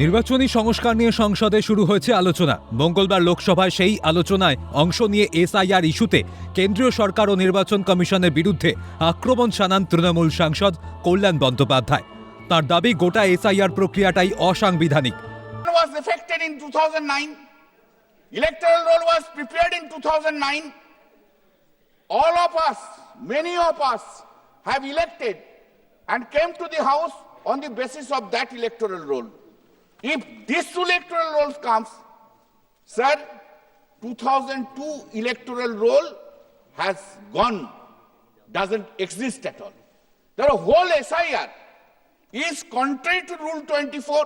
নির্বাচনী সংস্কার নিয়ে সংসদে শুরু হয়েছে আলোচনা মঙ্গলবার লোকসভায় সেই আলোচনায় অংশ নিয়ে এসআইআর ইস্যুতে কেন্দ্রীয় সরকার ও নির্বাচন কমিশনের বিরুদ্ধে আক্রমণ শানান তৃণমূল সাংসদ কল্যাণ বন্দ্যোপাধ্যায় তার দাবি গোটা এসআইআর প্রক্রিয়াটাই অসাংবিধানিক was effected in 2009. Electoral roll was prepared in 2009. All of us, many and came to the house on the basis of that electoral roll. If this electoral roll comes, sir, 2002 electoral roll has gone, doesn't exist at all. The whole SIR is contrary to Rule 24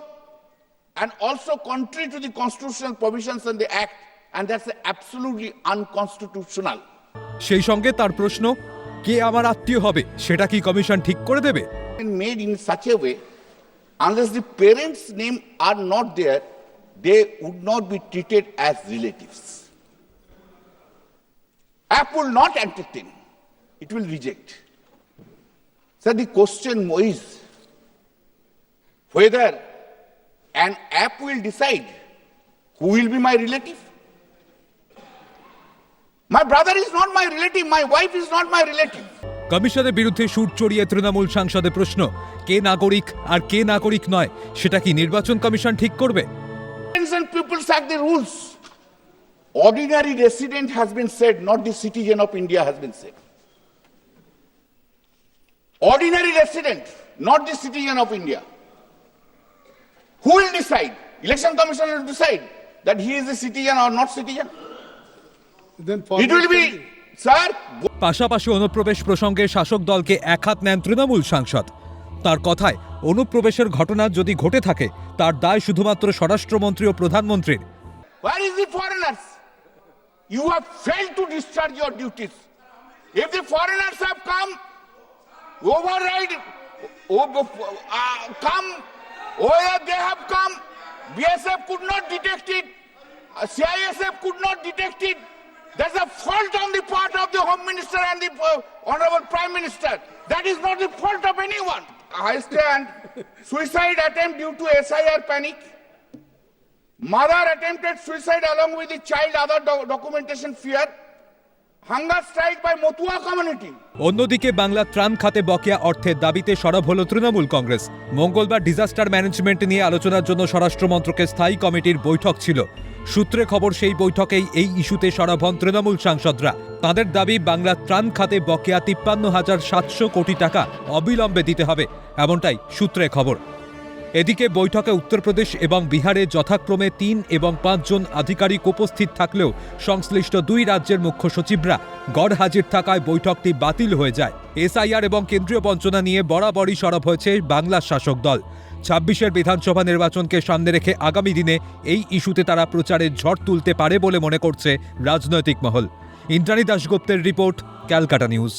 and also contrary to the constitutional provisions in the Act, and that's absolutely unconstitutional. সেই সঙ্গে তার প্রশ্ন কে আমার আত্মীয় হবে সেটা কি commission ঠিক করে দেবে And made in such a way, unless the parents' name are not there, they would not be treated as relatives. App will not entertain, it will reject. So the question is whether an app will decide who will be my relative. My brother is not my relative, my wife is not my relative. কমিশনের বিরুদ্ধে সুর চড়িয়ে তৃণমূল সাংসদের প্রশ্ন কে নাগরিক আর কে নাগরিক নয় সেটা কি নির্বাচন কমিশন ঠিক করবে people sack the rules. Ordinary resident has been said, not the citizen of India has been said. Ordinary resident, not the citizen of India. Who will decide? Election Commission will decide that he is a citizen or not citizen. Then It will be, sir, পাশাপাশি অনুপ্রবেশ প্রসঙ্গে শাসক দলকে একহাত নেন তৃণমূল সাংসদ তার কথায় অনুপ্রবেশের ঘটনা যদি ঘটে থাকে তার দায় শুধুমাত্র স্বরাষ্ট্রমন্ত্রী ও প্রধানমন্ত্রীর Where is the foreigners? You have failed to discharge your duties. If the foreigners have come, override, over, uh, come, where they have come, BSF could not detect it, uh, CISF could not detect it. There's a fault on the part of the Home Minister and the uh, Honorable Prime Minister. That is not the fault of anyone. I stand suicide attempt due to SIR panic. Mother attempted suicide along with the child, other doc- documentation fear. অন্যদিকে বাংলা ত্রাণ খাতে বকেয়া অর্থের দাবিতে সরব হল তৃণমূল কংগ্রেস। মঙ্গলবার disaster management নিয়ে আলোচনার জন্য স্বরাষ্ট্র মন্ত্রকের স্থায়ী কমিটির বৈঠক ছিল। সূত্রে খবর সেই বৈঠকেই এই ইস্যুতে সরব হন তৃণমূল সাংসদরা। তাদের দাবি, বাংলা ত্রাণ খাতে বকেয়া তিপ্পান্ন হাজার সাতশো কোটি টাকা অবিলম্বে দিতে হবে, এমনটাই সূত্রে খবর। এদিকে বৈঠকে উত্তরপ্রদেশ এবং বিহারে যথাক্রমে তিন এবং পাঁচজন আধিকারিক উপস্থিত থাকলেও সংশ্লিষ্ট দুই রাজ্যের মুখ্য সচিবরা গড় হাজির থাকায় বৈঠকটি বাতিল হয়ে যায়। এসআইআর এবং কেন্দ্রীয় বঞ্চনা নিয়ে বরাবরই সরব হয়েছে বাংলার শাসক দল। ছাব্বিশের বিধানসভা নির্বাচনকে সামনে রেখে আগামী দিনে এই ইস্যুতে তারা প্রচারের ঝড় তুলতে পারে বলে মনে করছে রাজনৈতিক মহল। ইন্দ্রাণী দাশগুপ্তের রিপোর্ট, ক্যালকাটা নিউজ।